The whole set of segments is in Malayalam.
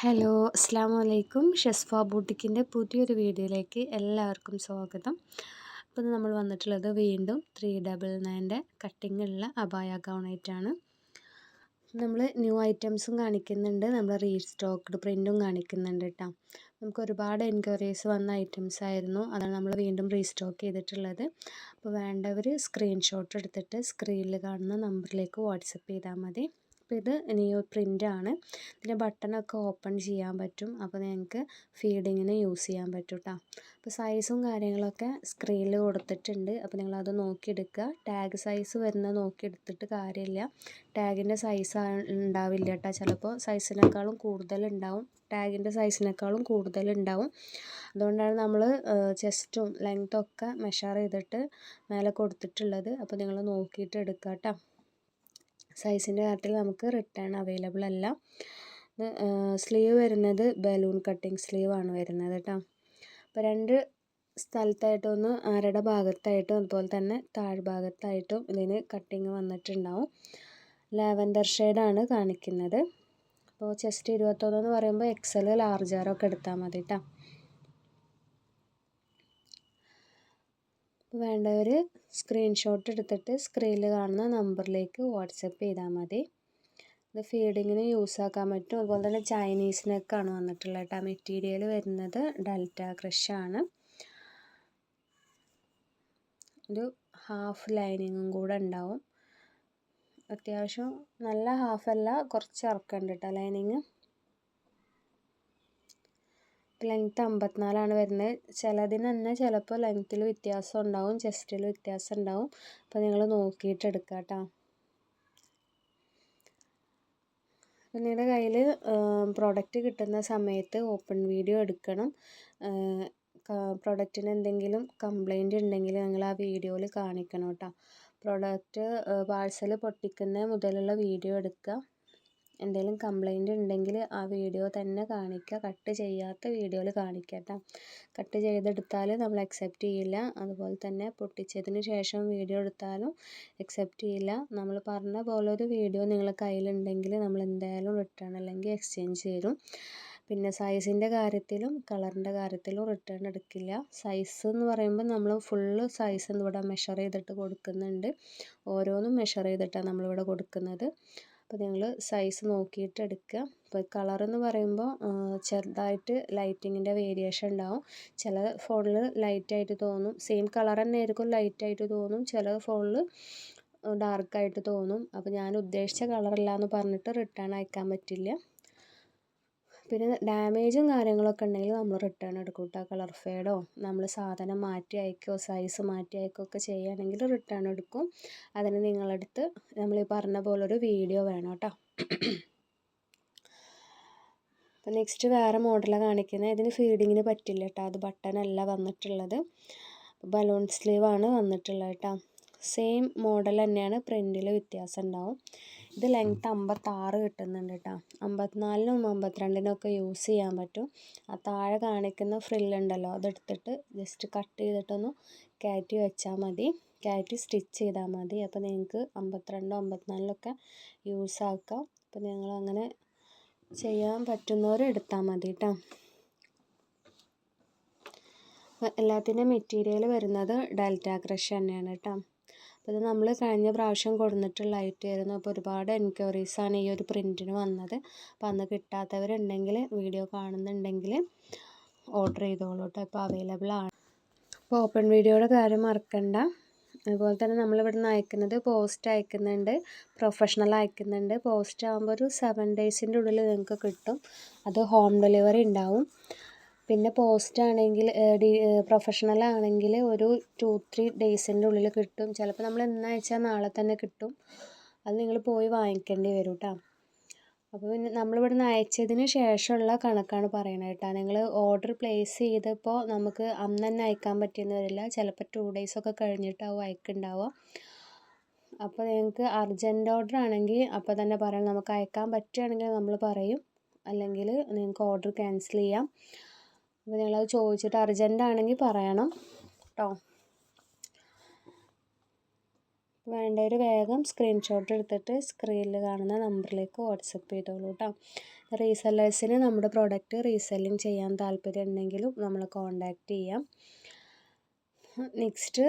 ഹലോ അസ്സാം വലൈക്കും ഷെസ്ഫ ബൂട്ടിക്കിന്റെ പുതിയൊരു വീഡിയോയിലേക്ക് എല്ലാവർക്കും സ്വാഗതം. അപ്പോൾ നമ്മൾ വന്നിട്ടുള്ളത് വീണ്ടും ത്രീ ഡബിൾ നയന്റെ കട്ടിങ്ങുള്ള അബായ ഗൗണായിട്ടാണ് നമ്മൾ ന്യൂ ഐറ്റംസും കാണിക്കുന്നുണ്ട്. നമ്മൾ റീസ്റ്റോക്ക്ഡ് പ്രിന്റും കാണിക്കുന്നുണ്ട് കേട്ടോ. നമുക്ക് ഒരുപാട് എൻക്വയറീസ് വന്ന ഐറ്റംസ് ആയിരുന്നു. അതാണ് നമ്മൾ വീണ്ടും റീസ്റ്റോക്ക് ചെയ്തിട്ടുള്ളത്. അപ്പോൾ വേണ്ടവർ സ്ക്രീൻഷോട്ട് എടുത്തിട്ട് സ്ക്രീനിൽ കാണുന്ന നമ്പറിലേക്ക് വാട്സപ്പ് ചെയ്താൽ മതി. അപ്പോൾ ഇത് നിയോ പ്രിന്റാണ്. ഇതിന്റെ ബട്ടണൊക്കെ ഓപ്പൺ ചെയ്യാൻ പറ്റും. അപ്പോൾ നിങ്ങൾക്ക് ഫീഡിങ്ങിന് യൂസ് ചെയ്യാൻ പറ്റും കേട്ടോ അപ്പോൾ സൈസും കാര്യങ്ങളൊക്കെ സ്ക്രീനിൽ കൊടുത്തിട്ടുണ്ട്. അപ്പോൾ നിങ്ങളത് നോക്കിയെടുക്കുക. ടാഗ് സൈസ് വരുന്നത് നോക്കിയെടുത്തിട്ട് കാര്യമില്ല. ടാഗിന്റെ സൈസ് ഉണ്ടാവില്ല കേട്ടോ ചിലപ്പോൾ സൈസിനേക്കാളും കൂടുതലുണ്ടാവും. ടാഗിന്റെ സൈസിനേക്കാളും കൂടുതലുണ്ടാവും. അതുകൊണ്ടാണ് നമ്മൾ ചെസ്റ്റും ലെങ്ത്തൊക്കെ മെഷർ ചെയ്തിട്ട് മേലെ കൊടുത്തിട്ടുള്ളത്. അപ്പോൾ നിങ്ങൾ നോക്കിയിട്ട് എടുക്കുക കേട്ടോ സൈസിന്റെ കാര്യത്തിൽ നമുക്ക് റിട്ടേൺ അവൈലബിൾ അല്ല. സ്ലീവ് വരുന്നത് ബലൂൺ കട്ടിങ് സ്ലീവ് ആണ് വരുന്നത് കേട്ടോ അപ്പോൾ രണ്ട് സ്ഥലത്തായിട്ടൊന്ന് അരയുടെ ഭാഗത്തായിട്ടും അതുപോലെ തന്നെ താഴ്ഭാഗത്തായിട്ടും ഇതിന് കട്ടിങ് വന്നിട്ടുണ്ടാവും. ലാവൻഡർ ഷെയ്ഡാണ് കാണിക്കുന്നത്. അപ്പോൾ ചെസ്റ്റ് ഇരുപത്തൊന്ന് എന്ന് പറയുമ്പോൾ എക്സൽ ലാർജ് ആറൊക്കെ എടുത്താൽ മതി കേട്ടോ വേണ്ടവർ സ്ക്രീൻഷോട്ട് എടുത്തിട്ട് സ്ക്രീനിൽ കാണുന്ന നമ്പറിലേക്ക് വാട്സപ്പ് ചെയ്താൽ മതി. ഇത് ഫീഡിങ്ങിന് യൂസ് ആക്കാൻ പറ്റും. അതുപോലെ തന്നെ ചൈനീസിനൊക്കെയാണ് വന്നിട്ടുള്ളത് കേട്ടോ. മെറ്റീരിയൽ വരുന്നത് ഡെൽറ്റ ക്രഷാണ് ഒരു ഹാഫ് ലൈനിങ്ങും കൂടെ ഉണ്ടാവും. അത്യാവശ്യം നല്ല ഹാഫല്ല കുറച്ച് ഇറക്കുന്നുണ്ട് കേട്ടോ ലൈനിങ് ലെങ്ത്ത് അമ്പത്തിനാലാണ് വരുന്നത്. ചിലതിന് തന്നെ ചിലപ്പോൾ ലെങ്ത്തിൽ വ്യത്യാസം ഉണ്ടാവും ചെസ്റ്റിൽ വ്യത്യാസം ഉണ്ടാവും. അപ്പോൾ നിങ്ങൾ നോക്കിയിട്ട് എടുക്കുക കേട്ടോ. നിങ്ങളുടെ കയ്യിൽ പ്രോഡക്റ്റ് കിട്ടുന്ന സമയത്ത് ഓപ്പൺ വീഡിയോ എടുക്കണം. പ്രൊഡക്റ്റിന് എന്തെങ്കിലും കംപ്ലൈന്റ് ഉണ്ടെങ്കിൽ നിങ്ങൾ ആ വീഡിയോയിൽ കാണിക്കണം കേട്ടോ. പ്രൊഡക്റ്റ് പാഴ്സൽ പൊട്ടിക്കുന്ന മുതലുള്ള വീഡിയോ എടുക്കുക. എന്തെങ്കിലും കംപ്ലൈന്റ് ഉണ്ടെങ്കിൽ ആ വീഡിയോ തന്നെ കാണിക്കുക. കട്ട് ചെയ്യാത്ത വീഡിയോയിൽ കാണിക്കുക കേട്ടോ കട്ട് ചെയ്തെടുത്താൽ നമ്മൾ അക്സെപ്റ്റ് ചെയ്യില്ല. അതുപോലെ തന്നെ പൊട്ടിച്ചതിന് ശേഷം വീഡിയോ എടുത്താലും അക്സെപ്റ്റ് ചെയ്യില്ല. നമ്മൾ പറഞ്ഞ പോലെ ഒരു വീഡിയോ നിങ്ങളുടെ കയ്യിലുണ്ടെങ്കിൽ നമ്മൾ എന്തായാലും റിട്ടേൺ അല്ലെങ്കിൽ എക്സ്ചേഞ്ച് ചെയ്യും പിന്നെ സൈസിന്റെ കാര്യത്തിലും കളറിന്റെ കാര്യത്തിലും റിട്ടേൺ എടുക്കില്ല. സൈസ് എന്ന് പറയുമ്പോൾ നമ്മൾ ഫുള്ള് സൈസ് ഇവിടെ മെഷർ ചെയ്തിട്ട് കൊടുക്കുന്നുണ്ട്. ഓരോന്നും മെഷർ ചെയ്തിട്ടാണ് നമ്മളിവിടെ കൊടുക്കുന്നത്. അപ്പോൾ നിങ്ങൾ സൈസ് നോക്കിയിട്ട് എടുക്കുക. അപ്പോൾ കളർ എന്ന് പറയുമ്പോൾ ചെറുതായിട്ട് ലൈറ്റിങ്ങിന്റെ വേരിയേഷൻ ഉണ്ടാവും. ചില ഫോണിൽ ലൈറ്റ് ആയിട്ട് തോന്നും. സെയിം കളർ തന്നെ ആയിരിക്കും ലൈറ്റായിട്ട് തോന്നും. ചില ഫോണിൽ ഡാർക്കായിട്ട് തോന്നും. അപ്പോൾ ഞാൻ ഉദ്ദേശിച്ച കളറല്ല എന്ന് പറഞ്ഞിട്ട് റിട്ടേൺ അയക്കാൻ പറ്റില്ല. പിന്നെ ഡാമേജും കാര്യങ്ങളൊക്കെ ഉണ്ടെങ്കിൽ നമ്മൾ റിട്ടേൺ എടുക്കും കേട്ടോ കളർ ഫേഡോ നമ്മൾ സാധനം മാറ്റി അയക്കുകയോ സൈസ് മാറ്റി അയക്കുകയോ ഒക്കെ ചെയ്യുകയാണെങ്കിൽ റിട്ടേൺ എടുക്കും. അതിന് നിങ്ങളടുത്ത് നമ്മൾ ഈ പറഞ്ഞ പോലൊരു വീഡിയോ വേണം കേട്ടോ അപ്പോൾ നെക്സ്റ്റ് വേറെ മോഡലാണ് കാണിക്കുന്നത് ഇതിന് ഫീഡിങ്ങിന് പറ്റില്ല കേട്ടോ അത് ബട്ടണല്ല വന്നിട്ടുള്ളത്. ബലൂൺ സ്ലീവാണ് വന്നിട്ടുള്ളത് കേട്ടോ സെയിം മോഡൽ തന്നെയാണ് പ്രിന്റിൽ വ്യത്യാസം ഉണ്ടാവും. ഇത് ലെങ്ത്ത് അമ്പത്താറ് കിട്ടുന്നുണ്ട് കേട്ടോ അമ്പത്തിനാലിനും അമ്പത്തിരണ്ടിനും ഒക്കെ യൂസ് ചെയ്യാൻ പറ്റും. ആ താഴെ കാണിക്കുന്ന ഫ്രില്ലുണ്ടല്ലോ അതെടുത്തിട്ട് ജസ്റ്റ് കട്ട് ചെയ്തിട്ടൊന്ന് കയറ്റി വെച്ചാൽ മതി. കയറ്റി സ്റ്റിച്ച് ചെയ്താൽ മതി. അപ്പോൾ നിങ്ങൾക്ക് അമ്പത്തിരണ്ടോ അമ്പത്തിനാലിലൊക്കെ യൂസ് ആക്കാം. അപ്പോൾ നിങ്ങൾ അങ്ങനെ ചെയ്യാൻ പറ്റുന്നവർ എടുത്താൽ മതി കേട്ടോ എല്ലാത്തിന്റെ മെറ്റീരിയൽ വരുന്നത് ഡെൽറ്റ ക്രഷ് തന്നെയാണ് കേട്ടോ അപ്പോൾ ഇത് നമ്മൾ കഴിഞ്ഞ പ്രാവശ്യം കൊടുത്തിട്ടുള്ള ഐറ്റമായിരുന്നു. അപ്പോൾ ഒരുപാട് എൻക്വയറീസ് ആണ് ഈ ഒരു പ്രിന്റിന് വന്നത്. അപ്പോൾ അന്ന് കിട്ടാത്തവരുണ്ടെങ്കിൽ വീഡിയോ കാണുന്നുണ്ടെങ്കിൽ ഓർഡർ ചെയ്തോളൂ കേട്ടോ ഇപ്പോൾ അവൈലബിൾ ആണ് അപ്പോൾ ഓപ്പൺ വീഡിയോയുടെ കാര്യം മറക്കണ്ട. അതുപോലെ തന്നെ നമ്മളിവിടെ നിന്ന് അയക്കുന്നത് പോസ്റ്റ് അയക്കുന്നുണ്ട്. പ്രൊഫഷണൽ അയക്കുന്നുണ്ട്. പോസ്റ്റ് ആകുമ്പോൾ ഒരു സെവൻ ഡേയ്സിന്റെ ഉള്ളിൽ നിങ്ങൾക്ക് കിട്ടും. അത് ഹോം ഡെലിവറി ഉണ്ടാവും. പിന്നെ പോസ്റ്റ് ആണെങ്കിൽ ഡി പ്രൊഫഷണൽ ആണെങ്കിൽ ഒരു ടു ത്രീ ഡേയ്സിന്റെ ഉള്ളിൽ കിട്ടും. ചിലപ്പോൾ നമ്മൾ ഇന്ന് അയച്ചാൽ നാളെ തന്നെ കിട്ടും. അത് നിങ്ങൾ പോയി വാങ്ങിക്കേണ്ടി വരും കേട്ടോ അപ്പോൾ പിന്നെ നമ്മളിവിടുന്ന് അയച്ചതിന് ശേഷമുള്ള കണക്കാണ് പറയണത് കേട്ടോ നിങ്ങൾ ഓർഡർ പ്ലേസ് ചെയ്തപ്പോൾ നമുക്ക് അന്ന് തന്നെ അയക്കാൻ പറ്റിയെന്ന് വരില്ല. ചിലപ്പോൾ ടു ഡേയ്സൊക്കെ കഴിഞ്ഞിട്ടാവും അയക്കുണ്ടാവുക. അപ്പോൾ നിങ്ങൾക്ക് അർജന്റ് ഓർഡർ ആണെങ്കിൽ അപ്പോൾ തന്നെ പറയണം നമുക്ക് അയക്കാൻ പറ്റുകയാണെങ്കിൽ നമ്മൾ പറയും. അല്ലെങ്കിൽ നിങ്ങൾക്ക് ഓർഡർ ക്യാൻസൽ ചെയ്യാം. അപ്പോൾ നിങ്ങളത് ചോദിച്ചിട്ട് അർജന്റ് ആണെങ്കിൽ പറയണം കേട്ടോ വേണ്ടവർ വേഗം സ്ക്രീൻഷോട്ട് എടുത്തിട്ട് സ്ക്രീനിൽ കാണുന്ന നമ്പറിലേക്ക് വാട്സപ്പ് ചെയ്തോളൂ കേട്ടോ റീസെല്ലേഴ്സിന് നമ്മുടെ പ്രോഡക്റ്റ് റീസെല്ലിങ് ചെയ്യാൻ താല്പര്യം ഉണ്ടെങ്കിലും നമ്മളെ കോൺടാക്റ്റ് ചെയ്യാം. നെക്സ്റ്റ്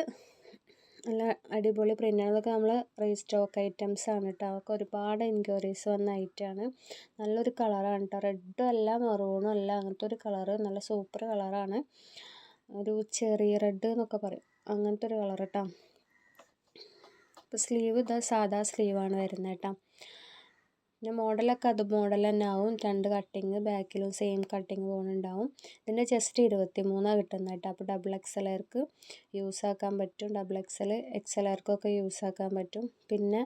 നല്ല അടിപൊളി പ്രിന്റുകളൊക്കെ നമ്മൾ റീസ്റ്റോക്ക് ഐറ്റംസ് ആണ് കേട്ടോ അതൊക്കെ ഒരുപാട് എൻക്വയറീസ് വന്ന ഐറ്റമാണ് നല്ലൊരു കളറാണ് കേട്ടോ റെഡും അല്ല മെറൂണും അല്ല അങ്ങനത്തെ ഒരു കളറ് നല്ല സൂപ്പർ കളറാണ് ഒരു ചെറിയ റെഡ് എന്നൊക്കെ പറയും. അങ്ങനത്തെ ഒരു കളർ കേട്ടോ അപ്പോൾ സ്ലീവ് ഇതാ സാധാ സ്ലീവാണ് വരുന്നത് കേട്ടോ പിന്നെ മോഡലൊക്കെ അത് മോഡൽ തന്നെ ആവും. രണ്ട് കട്ടിങ് ബാക്കിലും സെയിം കട്ടിങ് പോകുന്നുണ്ടാവും ഇതിന്റെ ജസ്റ്റ് ഇരുപത്തി മൂന്നാണ് കിട്ടുന്നത് കേട്ടോ അപ്പോൾ ഡബിൾ എക്സലർക്ക് യൂസ് ആക്കാൻ പറ്റും. ഡബിൾ എക്സൽ എക്സലർക്കൊക്കെ യൂസ് ആക്കാൻ പറ്റും. പിന്നെ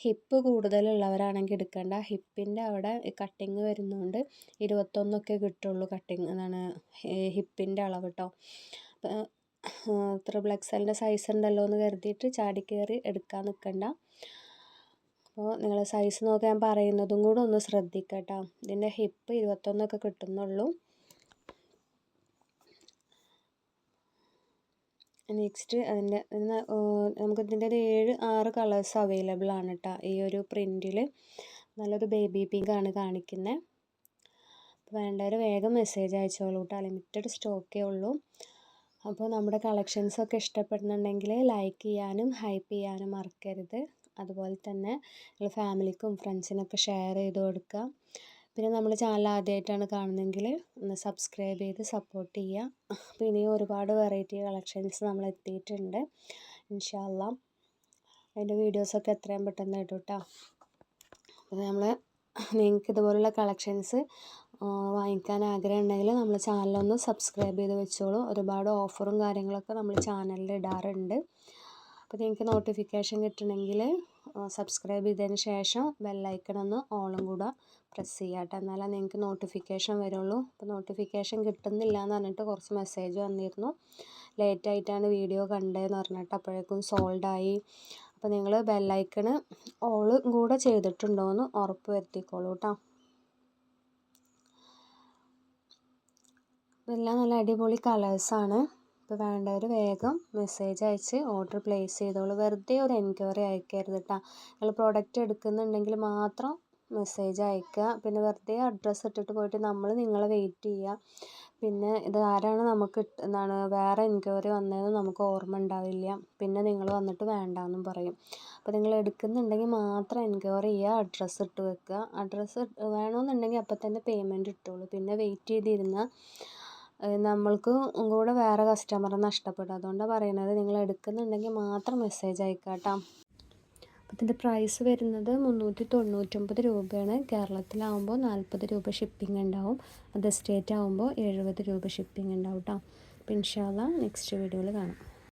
ഹിപ്പ് കൂടുതലുള്ളവരാണെങ്കിൽ എടുക്കേണ്ട. ഹിപ്പിന്റെ അവിടെ കട്ടിങ് വരുന്നതുകൊണ്ട് ഇരുപത്തൊന്നൊക്കെ കിട്ടുള്ളൂ കട്ടിങ് എന്താണ് ഹിപ്പിന്റെ അളവ് കേട്ടോ ത്രിബിൾ എക്സലിന്റെ സൈസ് ഉണ്ടല്ലോ എന്ന് കരുതിയിട്ട് ചാടി എടുക്കാൻ നിൽക്കണ്ട അപ്പോൾ നിങ്ങൾ സൈസ് നോക്കി ഞാൻ പറയുന്നതും കൂടെ ഒന്ന് ശ്രദ്ധിക്കുക ഇതിന്റെ ഹിപ്പ് ഇരുപത്തൊന്നൊക്കെ കിട്ടുന്നുള്ളൂ. നെക്സ്റ്റ് അതിന്റെ നമുക്ക് ഇതിന്റെ ഒരു ഏഴ് ആറ് കളേഴ്സ് അവൈലബിൾ ആണ് കേട്ടോ ഈ ഒരു പ്രിന്റിൽ നല്ലൊരു ബേബി പിങ്ക് ആണ് കാണിക്കുന്നത് വേണ്ടവർ വേഗം മെസ്സേജ് അയച്ചോളൂ കേട്ടോ ലിമിറ്റഡ് സ്റ്റോക്കേ ഉള്ളൂ. അപ്പോൾ നമ്മുടെ കളക്ഷൻസൊക്കെ ഇഷ്ടപ്പെടുന്നുണ്ടെങ്കിൽ ലൈക്ക് ചെയ്യാനും ഹൈപ്പ് ചെയ്യാനും മറക്കരുത്. അതുപോലെ തന്നെ നിങ്ങൾ ഫാമിലിക്കും ഫ്രണ്ട്സിനൊക്കെ ഷെയർ ചെയ്ത് കൊടുക്കുക. പിന്നെ നമ്മുടെ ചാനൽ ആദ്യമായിട്ടാണ് കാണുന്നതെങ്കിൽ ഒന്ന് സബ്സ്ക്രൈബ് ചെയ്ത് സപ്പോർട്ട് ചെയ്യുക. അപ്പോൾ ഒരുപാട് വെറൈറ്റി കളക്ഷൻസ് നമ്മൾ എത്തിയിട്ടുണ്ട്. ഇൻഷാല്ല അതിന്റെ വീഡിയോസൊക്കെ എത്രയും പെട്ടെന്ന് ഇടും കേട്ടോ അപ്പോൾ നമ്മൾ നിങ്ങൾക്ക് ഇതുപോലുള്ള കളക്ഷൻസ് വാങ്ങിക്കാൻ ആഗ്രഹം ഉണ്ടെങ്കിൽ നമ്മൾ ചാനലൊന്ന് സബ്സ്ക്രൈബ് ചെയ്ത് വെച്ചോളൂ. ഒരുപാട് ഓഫറും കാര്യങ്ങളൊക്കെ നമ്മൾ ചാനലിൽ ഇടാറുണ്ട്. അപ്പോൾ നിങ്ങൾക്ക് നോട്ടിഫിക്കേഷൻ കിട്ടണമെങ്കിൽ സബ്സ്ക്രൈബ് ചെയ്തതിന് ശേഷം ബെല്ലൈക്കൺ ഒന്ന് ഓളും കൂടെ പ്രസ് ചെയ്യാം കേട്ടോ എന്നാലേ നിങ്ങൾക്ക് നോട്ടിഫിക്കേഷൻ വരുള്ളൂ. അപ്പോൾ നോട്ടിഫിക്കേഷൻ കിട്ടുന്നില്ല എന്ന് പറഞ്ഞിട്ട് കുറച്ച് മെസ്സേജ് വന്നിരുന്നു. ലേറ്റ് ആയിട്ടാണ് വീഡിയോ കണ്ടതെന്ന് പറഞ്ഞിട്ട് അപ്പോഴേക്കും സോൾഡ് ആയി. അപ്പോൾ നിങ്ങൾ ബെല്ലൈക്കണ് ഓൾ കൂടെ ചെയ്തിട്ടുണ്ടോ എന്ന് ഉറപ്പ് വരുത്തിക്കോളൂ കേട്ടോ ഇതെല്ലാം നല്ല അടിപൊളി കളേഴ്സാണ് ഇപ്പോൾ വേണ്ടവർ വേഗം മെസ്സേജ് അയച്ച് ഓർഡർ പ്ലേസ് ചെയ്തോളൂ. വെറുതെ ഒരു എൻക്വയറി അയക്കരുത് കേട്ടോ നിങ്ങൾ പ്രോഡക്റ്റ് എടുക്കുന്നുണ്ടെങ്കിൽ മാത്രം മെസ്സേജ് അയക്കുക പിന്നെ വെറുതെ അഡ്രസ്സ് ഇട്ടിട്ട് പോയിട്ട് നമ്മൾ നിങ്ങളെ വെയിറ്റ് ചെയ്യുക പിന്നെ ഇത് ആരാണ് നമുക്ക് എന്താണ് വേറെ എൻക്വയറി വന്നതെന്ന് നമുക്ക് ഓർമ്മ ഉണ്ടാവില്ല. പിന്നെ നിങ്ങൾ വന്നിട്ട് വേണ്ടാന്നും പറയും. അപ്പോൾ നിങ്ങൾ എടുക്കുന്നുണ്ടെങ്കിൽ മാത്രം എൻക്വയറി ചെയ്യുക അഡ്രസ്സ് ഇട്ട് വെക്കുക അഡ്രസ്സ് വേണമെന്നുണ്ടെങ്കിൽ അപ്പം തന്നെ പേയ്മെന്റ് ഇട്ടോളൂ. പിന്നെ വെയിറ്റ് ചെയ്തിരുന്നാൽ നമ്മൾക്ക് കൂടെ വേറെ കസ്റ്റമറെ നഷ്ടപ്പെടും. അതുകൊണ്ടാണ് പറയുന്നത് നിങ്ങൾ എടുക്കുന്നുണ്ടെങ്കിൽ മാത്രം മെസ്സേജ് അയക്കാട്ടോ കേട്ടോ. അപ്പോൾ ഇതിന്റെ പ്രൈസ് വരുന്നത് മുന്നൂറ്റി തൊണ്ണൂറ്റൊമ്പത് രൂപയാണ്. കേരളത്തിലാവുമ്പോൾ നാൽപ്പത് രൂപ ഷിപ്പിംഗ് ഉണ്ടാവും. അതർ സ്റ്റേറ്റ് ആവുമ്പോൾ എഴുപത് രൂപ ഷിപ്പിംഗ് ഉണ്ടാവും കേട്ടോ. അപ്പോൾ ഇൻഷാല്ല നെക്സ്റ്റ് വീഡിയോയിൽ കാണാം.